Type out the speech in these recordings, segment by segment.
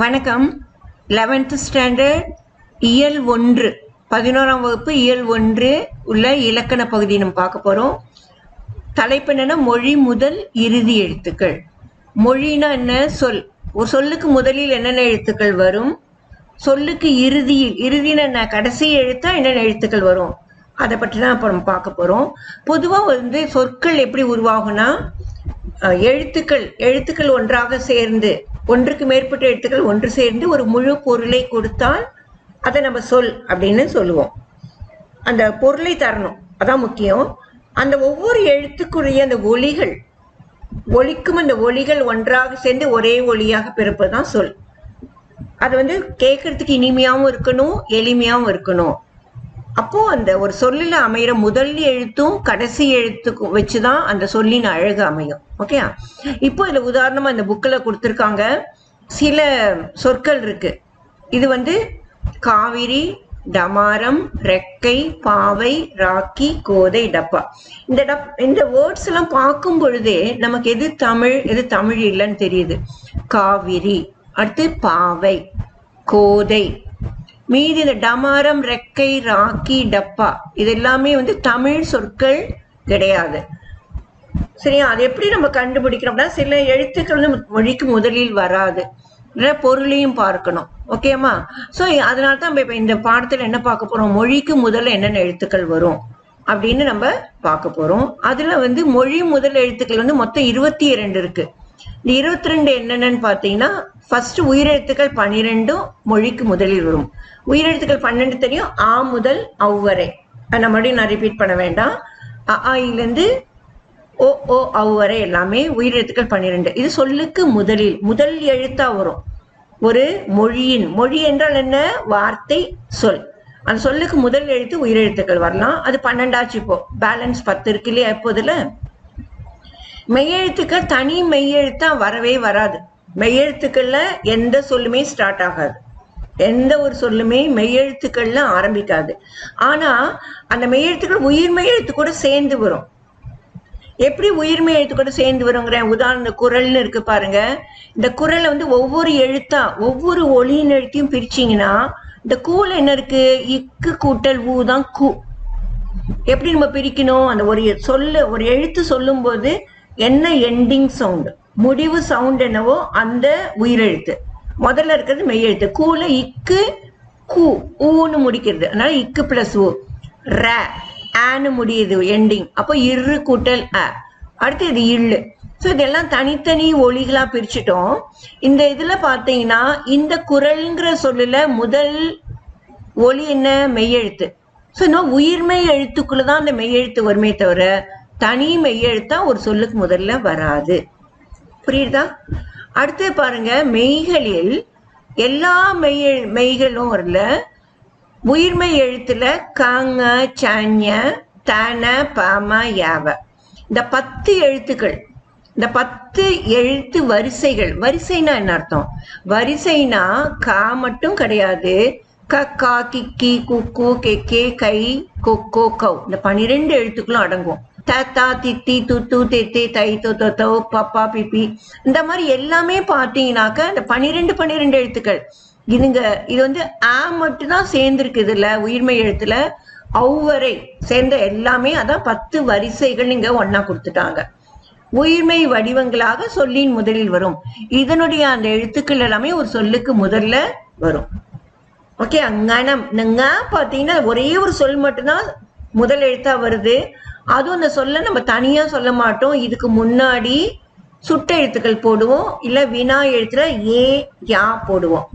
வணக்கம். Eleventh standard இயல் ஒன்று. பதினோராம் வகுப்பு இயல் ஒன்று உள்ள இலக்கண பகுதி நம்ம பார்க்க போகிறோம் தலைப்பு என்னன்னா மொழி முதல் இறுதி எழுத்துக்கள். மொழினா என்ன? சொல். ஒரு சொல்லுக்கு முதலில் என்னென்ன எழுத்துக்கள் வரும்? சொல்லுக்கு இறுதியில் இறுதியில் என்ன? கடைசி எழுத்தா என்னென்ன எழுத்துக்கள் வரும்? அதை பற்றி தான் இப்போ நம்ம பார்க்க போகிறோம் பொதுவாக வந்து சொற்கள் எப்படி உருவாகும்னா எழுத்துக்கள் எழுத்துக்கள் ஒன்றாக சேர்ந்து ஒன்றுக்கு மேற்பட்ட எழுத்துக்கள் ஒன்று சேர்ந்து ஒரு முழு பொருளை கொடுத்தால் அதை நம்ம சொல் அப்படின்னு சொல்லுவோம். அந்த பொருளை தரணும். அதான் முக்கியம். அந்த ஒவ்வொரு எழுத்துக்குரிய அந்த ஒலிகள் ஒலிக்கும் அந்த ஒலிகள் ஒன்றாக சேர்ந்து ஒரே ஒலியாக பிறப்பதுதான் சொல். அது வந்து கேட்கறதுக்கு இனிமையாகவும் இருக்கணும் எளிமையாகவும் இருக்கணும். அப்போ அந்த ஒரு சொல்லில் அமையிற முதல் எழுத்தும் கடைசி எழுத்துக்கும் வச்சுதான் அந்த சொல்லின் அழகு அமையும். ஓகே இப்போ இதுல உதாரணமா இந்த புக்கில் கொடுத்துருக்காங்க. சில சொற்கள் இருக்கு. இது வந்து காவிரி டமாரம் ரெக்கை பாவை ராக்கி கோதை டப்பா. இந்த டப் இந்த வேர்ட்ஸ் எல்லாம் பார்க்கும் பொழுதே நமக்கு எது தமிழ் எது தமிழ் இல்லைன்னு தெரியுது. காவிரி அடுத்து பாவை கோதை. மீதி இந்த டமாரம் ரெக்கை ராக்கி டப்பா இது எல்லாமே வந்து தமிழ் சொற்கள் கிடையாது. சரியா? அது எப்படி நம்ம கண்டுபிடிக்கிறோம்னா சில எழுத்துக்கள் வந்து மொழிக்கு முதலில் வராது. பொருளையும் பார்க்கணும். ஓகேம்மா ஸோ அதனால தான் நம்ம இப்போ இந்த பாடத்தில் என்ன பார்க்க போகிறோம் மொழிக்கு முதல்ல என்னென்ன எழுத்துக்கள் வரும் அப்படின்னு நம்ம பார்க்க போறோம். அதில் வந்து மொழி முதல் எழுத்துக்கள் வந்து மொத்தம் இருபத்தி இரண்டு இருக்கு. இந்த இருபத்தி ரெண்டு என்னென்னு பார்த்தீங்கன்னா ஃபர்ஸ்ட் உயிரெழுத்துக்கள் பன்னிரெண்டும் மொழிக்கு முதலில் வரும். உயிரெழுத்துக்கள் பன்னெண்டு தெரியும் ஆ முதல் அவ்வரை அதை நம்ம மறுபடியும் நான் ரிப்பீட் பண்ண வேண்டாம். அ ஓ ஓ அவ் வரை எல்லாமே உயிரெழுத்துக்கள் பன்னிரெண்டு. இது சொல்லுக்கு முதலில் முதல் எழுத்தா வரும். ஒரு மொழியின் மொழி என்றால் என்ன? வார்த்தை சொல். அந்த சொல்லுக்கு முதல் எழுத்து உயிரெழுத்துக்கள் வரலாம். அது பன்னெண்டாச்சு இப்போ. பேலன்ஸ் பத்து இருக்கு இல்லையா எப்போதுல? மெய்யெழுத்துக்கள் தனி மெய்யெழுத்தா வரவே வராது. மெய்யெழுத்துக்கள்ல எந்த சொல்லுமே ஸ்டார்ட் ஆகாது. எந்த ஒரு சொல்லுமே மெய்யெழுத்துக்கள்ல ஆரம்பிக்காது. ஆனா அந்த மெய்யெழுத்துக்கள் உயிர் மெய்யெழுத்து கூட சேர்ந்து வரும். எப்படி உயிர்மை எழுத்து கூட சேர்ந்து வருங்கிறேன் உதாரண குரல்னு இருக்கு பாருங்க. இந்த குரலை வந்து ஒவ்வொரு எழுத்தா ஒவ்வொரு ஒளியின் எழுத்தையும் பிரிச்சிங்கன்னா இந்த கூல என்ன இருக்கு? இக்கு கூட்டல் ஊ தான் கு. எப்படி நம்ம பிரிக்கணும்? அந்த ஒரு சொல்ல ஒரு எழுத்து சொல்லும்போது என்ன எண்டிங் சவுண்ட் முடிவு சவுண்ட் என்னவோ அந்த உயிரெழுத்து. முதல்ல இருக்கிறது மெய்யெழுத்து. கூல இக்கு கூ ஊன்னு முடிக்கிறது. அதனால இக்கு பிளஸ் ஊ. ர ஆன்னு முடியுது எண்டிங் அப்போ இரு கூட்டல் அ. அடுத்து இது இல்லு ஸோ இதெல்லாம் தனித்தனி ஒளிகளாக பிரிச்சுட்டோம். இந்த இதுல பார்த்தீங்கன்னா இந்த குரல்ங்கிற சொல்லுல முதல் ஒளி என்ன? மெய்யெழுத்து. ஸோ இன்னும் உயிர்மெய் எழுத்துக்குள்ளே தான் அந்த மெய்யெழுத்து வருமே தவிர தனி மெய்யெழுத்தா ஒரு சொல்லுக்கு முதல்ல வராது. புரியுதா? அடுத்து பாருங்க மெய்களில் எல்லா மெய் மெய்களும் வரல. உயிர்மை எழுத்துல காங்க சாஞ்ச தன பாம யாவ. இந்த பத்து எழுத்துக்கள் இந்த பத்து எழுத்து வரிசைகள் வரிசைனா என்ன அர்த்தம்? வரிசைனா கா மட்டும் கிடையாது. க கா கிக்கி குக்கு கெக்கே கை கொக்கோ கவ் இந்த பனிரெண்டு எழுத்துக்களும் அடங்கும். தாத்தா தித்தி துத்து தெத்தே தை தொத்தோ பப்பா பிப்பி இந்த மாதிரி எல்லாமே பார்த்தீங்கன்னாக்க இந்த பனிரெண்டு பன்னிரெண்டு எழுத்துக்கள். இதுங்க இது வந்து ஆ மட்டும்தான் சேர்ந்துருக்கு இதுல உயிர்மை எழுத்துல. ஒவ்வொரை சேர்ந்த எல்லாமே அதான் பத்து வரிசைகள் இங்க ஒன்னா கொடுத்துட்டாங்க. உயிர்மை வடிவங்களாக சொல்லின் முதலில் வரும். இதனுடைய அந்த எழுத்துக்கள் எல்லாமே ஒரு சொல்லுக்கு முதல்ல வரும். ஓகே அங்கனம். நீங்க பாத்தீங்கன்னா ஒரே ஒரு சொல் மட்டும்தான் முதல் எழுத்தா வருது. அதுவும் அந்த சொல்ல நம்ம தனியா சொல்ல மாட்டோம். இதுக்கு முன்னாடி சுட்ட எழுத்துக்கள் போடுவோம். இல்ல வினா எழுத்துல ஏ யா போடுவோம்.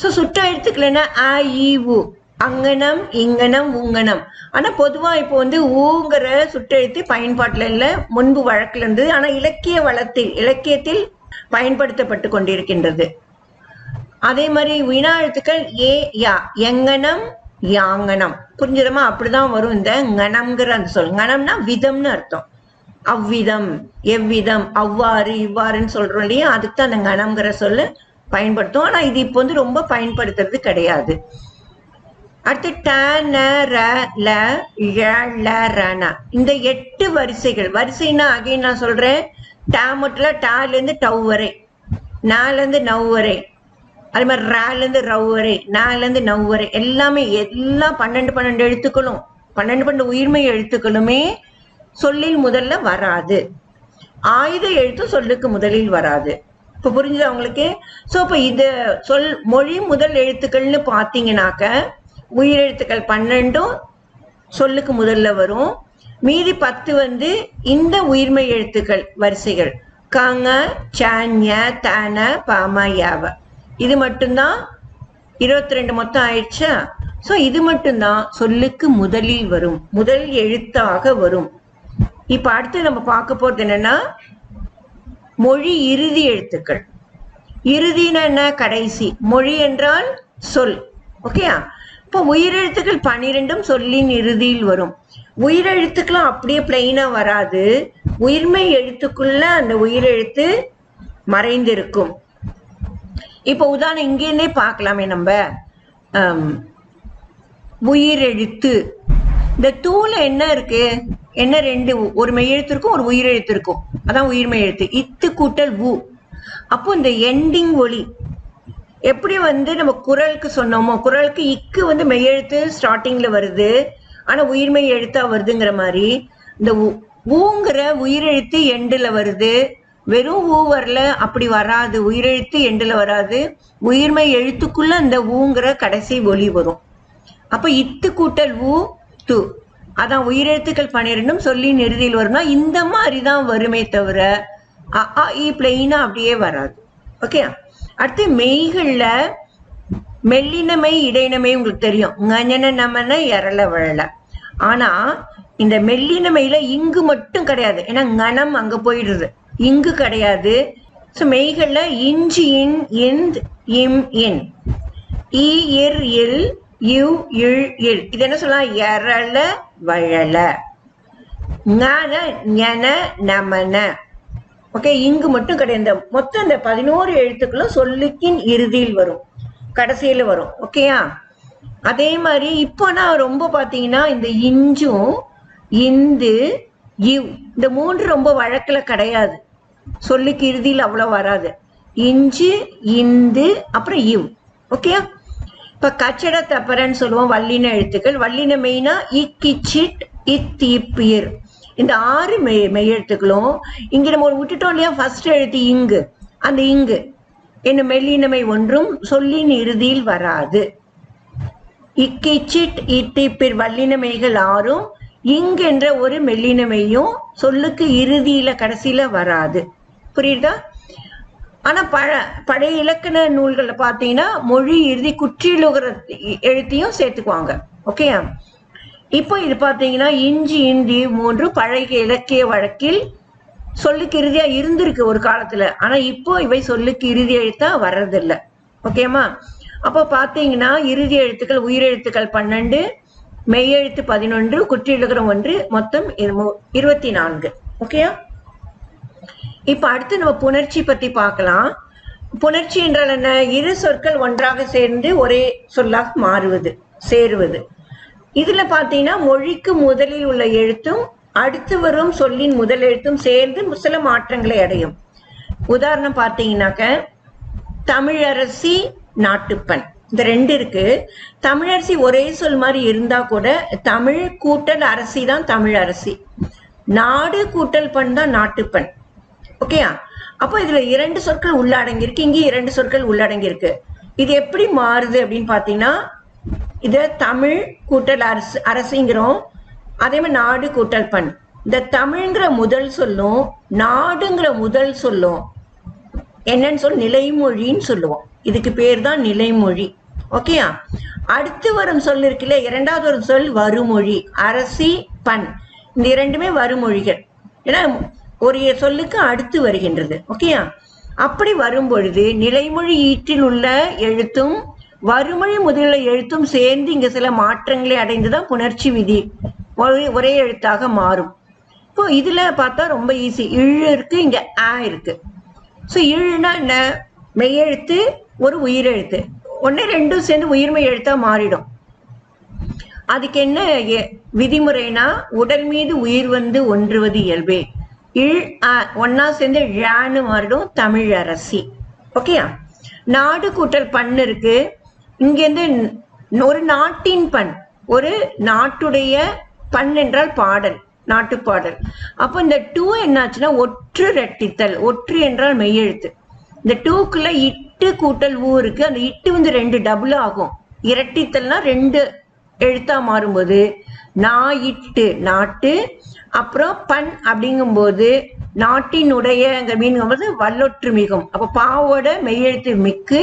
ஸோ சுட்ட எழுத்துக்கள் என்ன? அ இ உ. அங்கனம் இங்கனம் உங்கனம். ஆனா பொதுவா இப்போ வந்து ஊங்கிற சுட்டெழுத்து பயன்பாட்டுல இல்ல முன்பு வழக்குல இருந்தது. ஆனா இலக்கிய வளத்தில் இலக்கியத்தில் பயன்படுத்தப்பட்டு கொண்டிருக்கின்றது. அதே மாதிரி வினா எழுத்துக்கள் ஏ யா. எங்கனம் யாங்கனம். புரிஞ்சிடமா அப்படிதான் வரும் இந்த கணம்ங்கிற அந்த சொல். கணம்னா விதம்னு அர்த்தம். அவ்விதம் எவ்விதம் அவ்வாறு இவ்வாறுன்னு சொல்றோம் இல்லையா? அதுக்கு தான் அந்த கணம்ங்கிற சொல்லு பயன்படுத்தும் ஆனா இது இப்போ வந்து ரொம்ப பயன்படுத்துறது கிடையாது. அடுத்து ட ந ர ல ழ ல ரண இந்த எட்டு வரிசைகள். வரிசைன்னா அகைன் நான் சொல்றேன் ட மட்டும் டால இருந்து டவ் வரை. நால இருந்து நவ் வரை. அதே மாதிரி ரேலேருந்து ரவு ரவ் வரை நாலேருந்து நவ் வரை எல்லாமே எல்லா பன்னெண்டு பன்னெண்டு எழுத்துக்களும் பன்னெண்டு பன்னெண்டு உயிர்மை எழுத்துக்களுமே சொல்லில் முதல்ல வராது. ஆயுத எழுத்து சொல்லுக்கு முதலில் வராது. இப்ப புரிஞ்சுது அவங்களுக்கு ஸோ இப்போ இது சொல் மொழி முதல் எழுத்துக்கள்னு பாத்தீங்கன்னாக்க உயிரெழுத்துக்கள் பன்னெண்டும் சொல்லுக்கு முதல்ல வரும். மீதி பத்து வந்து இந்த உயிர்மை எழுத்துக்கள் வரிசைகள். கங்க சான்ய தான பாம யாவ. இது மட்டும்தான் இருபத்தி ரெண்டு மொத்தம் ஆயிடுச்சா? சோ இது மட்டும்தான் சொல்லுக்கு முதலில் வரும். முதல் எழுத்தாக வரும். இப்ப அடுத்து நம்ம பார்க்க போறது என்னன்னா மொழி இறுதி எழுத்துக்கள். இறுதினா என்ன? கடைசி. மொழி என்றால் சொல். ஓகேயா இப்போ உயிரெழுத்துக்கள் பனிரெண்டும் சொல்லின் இறுதியில் வரும். உயிரெழுத்துக்களும் அப்படியே பிளெயினா வராது. உயிர்மை எழுத்துக்குள்ள அந்த உயிரெழுத்து மறைந்திருக்கும். இப்போ உதாரணம் இங்கேருந்தே பார்க்கலாமே நம்ம. உயிரெழுத்து இந்த தூள் என்ன இருக்கு? என்ன ரெண்டு ஒரு மெய்யெழுத்து இருக்கும் ஒரு உயிரெழுத்து இருக்கும் அதான் உயிர்மெய் எழுத்து இத்து கூட்டல் உ. அப்போ இந்த எண்டிங் ஒளி எப்படி வந்து நம்ம குரலுக்கு சொன்னோமோ குரலுக்கு இக்கு வந்து மெய்யெழுத்து ஸ்டார்டிங்ல வருது ஆனா உயிர்மெய் எழுத்தா வருதுங்கிற மாதிரி இந்த உ- ஊங்கிற உயிரெழுத்து எண்டுல வருது வெறும் ஊ வரல அப்படி வராது. உயிரெழுத்து எண்டுல வராது. உயிர்மை எழுத்துக்குள்ள அந்த ஊங்கிற கடைசி ஒலி வரும். அப்ப இத்து கூட்டல் ஊ து. அதான் உயிரெழுத்துக்கள் பன்னிரெண்டும் சொல்லி நிறுதியில் வரும்னா இந்த மாதிரி தான் வருமே தவிர அ ஆ இ பிளெயினா அப்படியே வராது. ஓகே? அடுத்து மெய்கள்ல மெல்லினமை இடையினமை உங்களுக்கு தெரியும். ngஞன நமன எரல வழல ஆனா இந்த மெல்லினமையில இங்கு மட்டும் கிடையாது. ஏன்னா கனம் அங்க போயிடுது. இங்கு கிடையாது. ஸோ மெய்களில் இஞ்சி இன் இந்த் இம் இன். ஈ இர் இல் யு இழ் இல். இது என்ன சொல்லலாம் எரள வழல ஞான ஞன நமன. ஓகே இங்கு மட்டும் கிடையாது. இந்த மொத்தம் இந்த பதினோரு எழுத்துக்களும் சொல்லுக்கின் இறுதியில் வரும். கடைசியில் வரும். ஓகேயா அதே மாதிரி இப்போ நான் ரொம்ப பார்த்தீங்கன்னா இந்த இஞ்சும் இந்து இவ் இந்த மூன்று ரொம்ப வழக்கில் கிடையாது. சொல்லுக்கு இறுதியில் அவ்வளவு வராது. இஞ்சு இந்து அப்புறம் இவ். ஓகே இப்ப கச்சட தப்பரன்னு சொல்லுவோம் வல்லின எழுத்துக்கள். வல்லின மெயினா இக்கிச்சிட் இத் இப்பியர் இந்த ஆறு மெய் மெய் எழுத்துக்களும் இங்க நம்ம ஒரு விட்டுட்டோம் இல்லையா? ஃபர்ஸ்ட் எழுத்து இங்கு. அந்த இங்கு. என்ன மெல்லினமை ஒன்றும் சொல்லின் இறுதியில் வராது. இக்கிச்சிட் இத்திப்பிர் வல்லினமைகள் ஆறும் இங்கென்ற ஒரு மெல்லினமையும் சொல்லுக்கு இறுதியில கடைசியில வராது. புரியுதா? ஆனா பழ பழைய இலக்கண நூல்களை பார்த்தீங்கன்னா மொழி இறுதி குற்றியலுகிற எழுத்தையும் சேர்த்துக்குவாங்க. ஓகேயா இப்போ இது பார்த்தீங்கன்னா இஞ்சி இந்தி மூன்று பழைய இலக்கிய வழக்கில் சொல்லுக்கு இறுதியா இருந்திருக்கு ஒரு காலத்துல. ஆனா இப்போ இவை சொல்லுக்கு இறுதி எழுத்தா வர்றதில்லை. ஓகேமா அப்போ பார்த்தீங்கன்னா இறுதி எழுத்துக்கள் உயிரெழுத்துக்கள் பன்னெண்டு மெய்யெழுத்து பதினொன்று குற்றியலுகரம் ஒன்று மொத்தம் இரு- இருபத்தி நான்கு ஓகேயா இப்ப அடுத்து நம்ம புணர்ச்சி பத்தி பார்க்கலாம். புணர்ச்சி என்றால் என்ன? இரு சொற்கள் ஒன்றாக சேர்ந்து ஒரே சொல்லாக மாறுவது சேருவது. இதுல பாத்தீங்கன்னா மொழிக்கு முதலில் உள்ள எழுத்தும் அடுத்து வரும் சொல்லின் முதல் எழுத்தும் சேர்ந்து சில மாற்றங்களை அடையும். உதாரணம் பார்த்தீங்கன்னாக்க தமிழரசி நாட்டுப்பண் இந்த ரெண்டு இருக்கு. தமிழரசி ஒரே சொல் மாதிரி இருந்தா கூட தமிழ் கூட்டல் அரசி தான் தமிழ் அரசி. நாடு கூட்டல் பண் தான் நாட்டுப்பண் ஓகேயா அப்போ இதுல இரண்டு சொற்கள் உள்ளடங்கி இருக்கு இங்கே இரண்டு சொற்கள் உள்ளடங்கி இருக்கு இது எப்படி மாறுது அப்படின்னு பாத்தீங்கன்னா இத தமிழ் கூட்டல் அரசு அரசிங்கிறோம். அதே மாதிரி நாடு கூட்டல் பண். இந்த தமிழ்ங்கிற முதல் சொல்லும் நாடுங்கிற முதல் சொல்லும் என்னன்னு சொல் நிலைமொழின்னு சொல்லுவோம். இதுக்கு பேர் தான் நிலைமொழி ஓகேயா அடுத்து வரும் சொல் இருக்குல்ல இரண்டாவது ஒரு சொல் வருமொழி. அரசி பண். இந்த இரண்டுமே வருமொழிகள். ஏன்னா ஒரு சொல்லுக்கு அடுத்து வருகின்றது. ஓகேயா அப்படி வரும் பொழுது நிலைமொழி ஈற்றில் உள்ள எழுத்தும் வறுமொழி முதலில் எழுத்தும் சேர்ந்து இங்க சில மாற்றங்களை அடைந்துதான் புணர்ச்சி விதி. ஒரே ஒரே எழுத்தாக மாறும். இப்போ இதுல பார்த்தா ரொம்ப ஈஸி இழு இருக்கு இங்க ஆ இருக்கு. ஸோ இழுனா என்ன? மெய்யெழுத்து ஒரு உயிரெழுத்து. ஒன்று ரெண்டும் சேர்ந்து உயிர்மெய் எழுத்தா மாறிடும். அதுக்கு என்ன எ- விதிமுறைனா உடல் மீது உயிர் வந்து ஒன்றுவது இயல்பே. இழ் ஒன்னா சேர்ந்து ழான்னு மாறிடும் தமிழ் அரசி. ஓகேயா? நாடு கூட்டல் பண் இருக்கு. இங்கேருந்து ஒரு நாட்டின் பண் ஒரு நாட்டுடைய பண் என்றால் பாடல் நாட்டு பாடல். அப்போ இந்த டூ என்னாச்சுன்னா ஒற்று ரெட்டித்தல் ஒற்று என்றால் மெய்யெழுத்து. இந்த டூக்குள்ள இட்டு கூட்டல் ஊ இருக்கு. அந்த இட்டு வந்து ரெண்டு டபுள் ஆகும். இரட்டித்தல்னா ரெண்டு எழுத்தா மாறும்போது நா இட்டு நாட்டு அப்புறம் பண் அப்படிங்கும்போது நாட்டினுடைய மீன்ங்கும்போது வல்லொற்று மிகும். அப்ப பாவோட மெய்யெழுத்து மிக்கு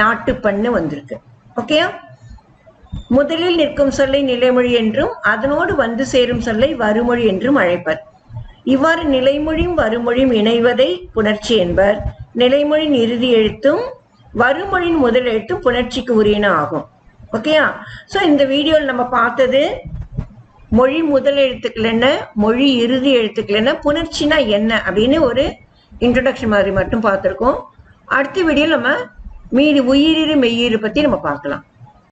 நாட்டு பண்ணு வந்திருக்கு. ஓகேயா முதலில் நிற்கும் சொல்லை நிலைமொழி என்றும் அதனோடு வந்து சேரும் சொல்லை வருமொழி என்றும் அழைப்பர். இவ்வாறு நிலைமொழியும் வருமொழியும் இணைவதை புணர்ச்சி என்பர். நிலைமொழியின் இறுதி எழுத்தும் வறுமொழியின் முதல் எழுத்தும் புணர்ச்சிக்கு உரியன ஆகும். ஓகேயா ஸோ இந்த வீடியோவில் நம்ம பார்த்தது மொழி முதல் எழுத்துக்கள் என்ன மொழி இறுதி எழுத்துக்கள் என்ன புணர்ச்சினா என்ன அப்படின்னு ஒரு இன்ட்ரடக்ஷன் மாதிரி மட்டும் பார்த்துருக்கோம். அடுத்த வீடியோ நம்ம மீதி உயிரிரு மெய்யிரு பற்றி நம்ம பார்க்கலாம்.